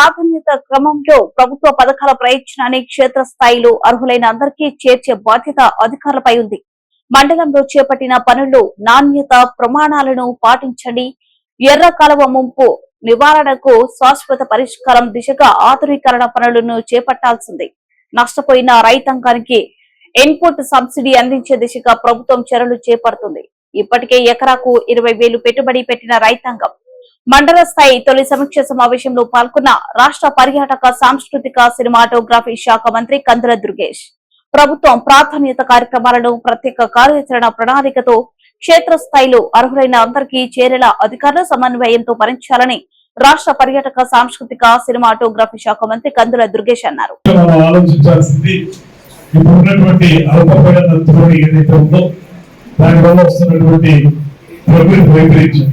ప్రాధాన్యత క్రమంలో ప్రభుత్వ పథకాల ప్రయోజనాన్ని క్షేత్రస్థాయిలో అర్హులైన అందరికీ చేర్చే బాధ్యత అధికారులపై ఉంది. మండలంలో చేపట్టిన పనుల్లో నాణ్యత ప్రమాణాలను పాటించండి. ఎర్ర కాలువ ముంపు నివారణకు శాశ్వత పరిష్కారం దిశగా ఆధునీకరణ పనులను చేపట్టాల్సింది. నష్టపోయిన రైతాంగానికి ఇన్పుట్ సబ్సిడీ అందించే దిశగా ప్రభుత్వం చర్యలు చేపడుతుంది. ఇప్పటికే ఎకరాకు ఇరవై వేలు పెట్టుబడి పెట్టిన రైతాంగం మండల స్థాయి తొలి సమీక్ష సమావేశంలో పాల్గొన్న రాష్ట్ర పర్యాటక సాంస్కృతిక సినిమాటోగ్రఫీ శాఖ మంత్రి కందుల దుర్గేష్. ప్రభుత్వం ప్రాధాన్యత కార్యక్రమాలను ప్రత్యేక కార్యాచరణ ప్రణాళికతో క్షేత్రస్థాయిలో అర్హులైన అందరికీ చేరేలా అధికారుల సమన్వయంతో భరించాలని రాష్ట్ర పర్యాటక సాంస్కృతిక సినిమాటోగ్రఫీ శాఖ మంత్రి కందుల దుర్గేష్ అన్నారు. దానివల్ల వస్తున్నటువంటి ప్రకృతి వైపరీత్యం.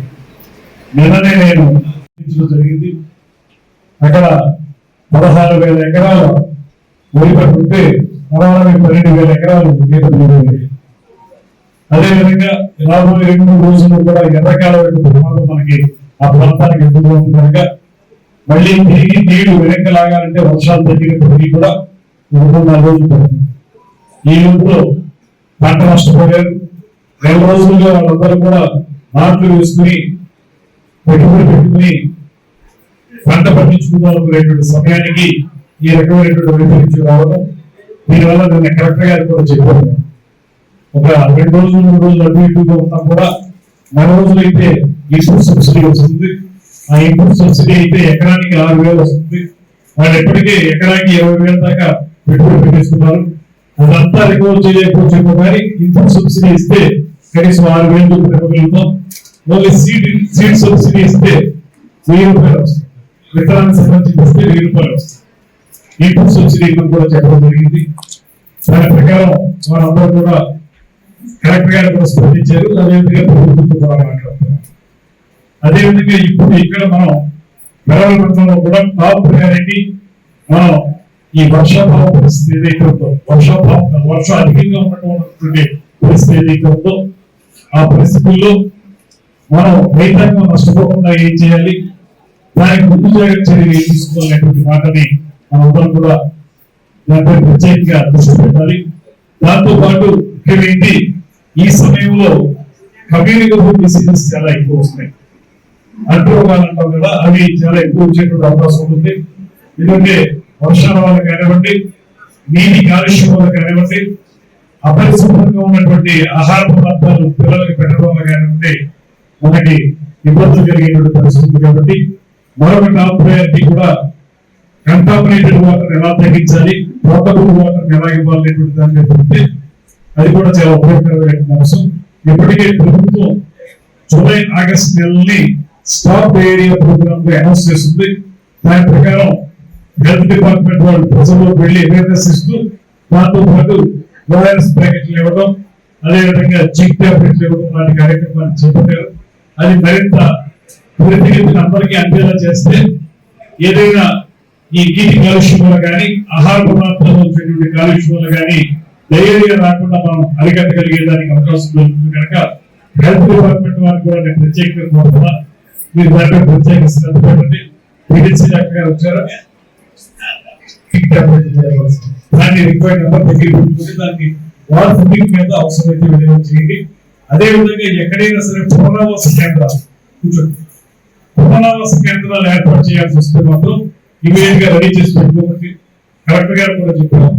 నిన్ననే నేను జరిగింది. అక్కడ పదహారు వేల ఎకరాల వరి పంట ఉంటే అరవై పన్నెండు వేల ఎకరాలు అదేవిధంగా రాబోయే రెండు మూడు రోజులు కూడా ఎర్రకాల యొక్క ప్రమాదం మనకి ఆ ప్రాంతానికి ఎక్కువగా ఉంది కనుక మళ్ళీ తిరిగి నీళ్ళు వెనక్కి లాగాలంటే వర్షాలు తగ్గినప్పటికీ కూడా ఒక మూడు నాలుగు రోజులు పడుతుంది. ఈ లోపల పంట నష్టపోయారు. రెండు రోజులుగా వాళ్ళందరూ కూడా నాట్లు వేసుకుని పెట్టుబడి పెట్టుకుని పంట పండించుకుందాం సమయానికి ఈ రకమైనటువంటి వైపరీత్యం రావడం దీనివల్ల నేను కలెక్టర్ గారు కూడా చెప్పాను ఒక రెండు రోజులు మూడు రోజులు అటు ఇటుగా ఉన్నా కూడా నెల రోజులు అయితే ఇన్పుట్ సబ్సిడీ వస్తుంది. ఆ ఇన్పుట్ సబ్సిడీ అయితే ఎకరానికి ఆరు వేలు వస్తుంది. వాళ్ళు ఎప్పటికీ ఎకరానికి ఇరవై వేల దాకా పెట్టుబడి పెట్టేస్తున్నారు. అదంతా రికవర్ చేయలేకపోవచ్చు కానీ ఇన్పుట్ సబ్సిడీ ఇస్తే కనీసం ఆరు వేలు చొప్పున ఇవ్వగలుగుతాం సీడ్ సీడ్ సబ్సిడీ ఇస్తే వెయ్యి రూపాయలు వస్తుంది. విత్తనానికి సంబంధించి ఇస్తే వెయ్యి రూపాయలు వస్తుంది. ఇన్పుట్ సబ్సిడీ ఇవ్వడం కూడా చెప్పడం జరిగింది. దాని ప్రకారం వారందరూ కూడా కలెక్టర్ గారు కూడా స్పందించారు. అదేవిధంగా ప్రభుత్వంతో కూడా మాట్లాడుతున్నారు. అదేవిధంగా ఇప్పుడు ఇక్కడ మనం మెరవల కూడా టాప్ ప్రయారిటీ మనం ఈ వర్షాభావ పరిస్థితి ఏదైతే ఉందో వర్షాభావ వర్షం అధికంగా ఉన్నటువంటి పరిస్థితి ఏదైతే ఉందో ఆ పరిస్థితుల్లో మనం రైతాంగం నష్టపోకుండా ఏం చేయాలి? దానికి ముందు జాగ్రత్త చర్యలు ఏం తీసుకోవాలనేటువంటి మాటని మనందరం కూడా దానిపై ప్రత్యేకంగా దృష్టి పెట్టాలి. దాంతోపాటు ముఖ్యమైనది ఈ సమయంలో కమ్యూనికబుల్ డిసీజెస్ చాలా ఎక్కువ వస్తాయి అంటురోగాలు కదా అవి చాలా ఎక్కువ వచ్చేటువంటి అవకాశం ఉంటుంది. ఎందుకంటే వర్షాల వల్ల కానివ్వండి నీటి కాలుష్యం వల్ల కానివ్వండి అపరిశుభ్రంగా ఉన్నటువంటి ఆహార పదార్థాలు పిల్లలకి పెట్టడం వల్ల కానివ్వండి మనకి ఇబ్బందులు కలిగేటువంటి పరిస్థితి కాబట్టి మరొక టాప్ ప్రయారిటీ కూడా కంటామినేటెడ్ వాటర్ ఎలా తగ్గించాలి పోర్టబుల్ వాటర్ ఎలా ఇవ్వాలనేటువంటి దాని మీద ఉంటే అది కూడా చాలా ఉపయోగకరమైన అంశం ఇప్పటికే ప్రభుత్వం జూలై ఆగస్ట్ నెలని స్టాప్ ఏరియా ప్రోగ్రామ్లో అనౌన్స్ చేస్తుంది దాని ప్రకారం హెల్త్ డిపార్ట్మెంట్ వాళ్ళు ప్రజల్లో వెళ్ళి అవేర్నెస్ ఇస్తూ దాంతో పాటు వైరస్ ప్యాకెట్లు ఇవ్వడం అదేవిధంగా జింక్ ట్యాబ్లెట్లు ఇవ్వడం లాంటి కార్యక్రమాలు చేపట్టారు. అది మరింత త్వరితగతిన అందరికీ అందేలా చేస్తే ఏదైనా ఈ నీటి కాలుష్యం వల్ల కానీ ఆహార పదార్థాలు వచ్చేటువంటి కాలుష్యం వల్ల కానీ డయేరియా రాకుండా మనం అరికట్టగలిగేదానికి అవకాశం దొరుకుతుంది కనుక హెల్త్ డిపార్ట్మెంట్ వారికి కూడా నేను ప్రత్యేకంగా కోరుతున్నా. మీరు దాంట్లో ప్రత్యేక శ్రద్ధ పెట్టండి. పిహెచ్సి డాక్టర్ గారు వచ్చారా. దాన్ని రిక్వైర్డ్ నెంబర్ దగ్గర పెట్టుకుని దాన్ని వాల్ ఫుడ్డింగ్ మీద అవసరమైతే విడుదల చేయండి. అదే విధంగా ఎక్కడైనా సరే పునరావాస కేంద్రాలు. పునరావాస కేంద్రాలు ఏర్పాటు చేయాల్సి వస్తే మాత్రం ఇమీడియట్గా రెడీ చేసి పెట్టుకోమని కలెక్టర్ గారు కూడా చెప్పారు.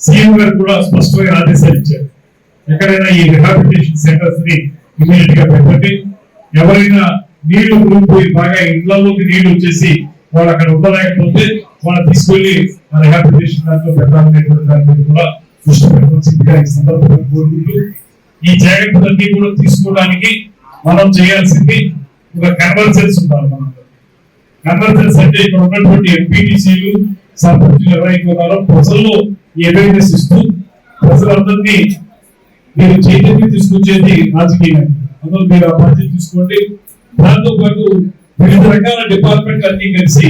సీఎం గారు కూడా స్పష్టమైన ఆదేశాలు ఇచ్చారు. ఎక్కడైనా ఈ రిహాబిలిటేషన్ సెంటర్స్ని ఇమీడియట్గా పెట్టండి. ఎవరైనా నీళ్ళు కూలిపోయి బాగా ఇళ్ళలోకి నీళ్ళు వచ్చేసి వాళ్ళు అక్కడ ఉండలేకపోతే వాళ్ళు తీసుకెళ్ళి రిహాబిలిటేషన్ దాంట్లో పెట్టాలనేటువంటి దాని మీద కూడా దృష్టి పెట్టవలసిందిగా ఈ సందర్భంగా కోరుకుంటూ ఈ జాగ్రత్తలన్నీ కూడా తీసుకోవడానికి మనం చేయాల్సింది ఒక కన్వర్సెన్స్ ఉండాలి మనం. కన్వర్సెన్స్ అంటే ఇక్కడ ఉన్నటువంటి ఎంపీటీసీలు సర్పంచులు ఎవరైతే ఉన్నారో ప్రజల్లో అవేర్నెస్ ఇస్తూ ప్రజలందరినీ మీరు చైతన్యం తీసుకొచ్చేది రాజకీయం. అందులో మీరు ఆ బాధ్యత తీసుకోండి. దాంతో పాటు వివిధ రకాల డిపార్ట్మెంట్ అన్ని కలిసి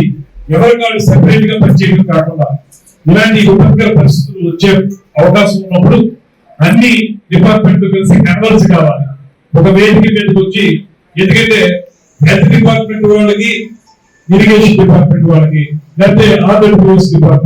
ఎవరికాడు సెపరేట్గా పనిచేయడం కాకుండా ఇలాంటి విపత్కర పరిస్థితులు వచ్చే అవకాశం ఉన్నప్పుడు అన్ని డిపార్ట్మెంట్ కలిసి కన్వర్స్ కావాలి. ఒక వేదిక మీదకి వచ్చి ఎందుకంటే హెల్త్ డిపార్ట్మెంట్ వాళ్ళకి ఇరిగేషన్ డిపార్ట్మెంట్ వాళ్ళకి లేకపోతే ఆంధ్రప్రదేశ్ డిపార్ట్మెంట్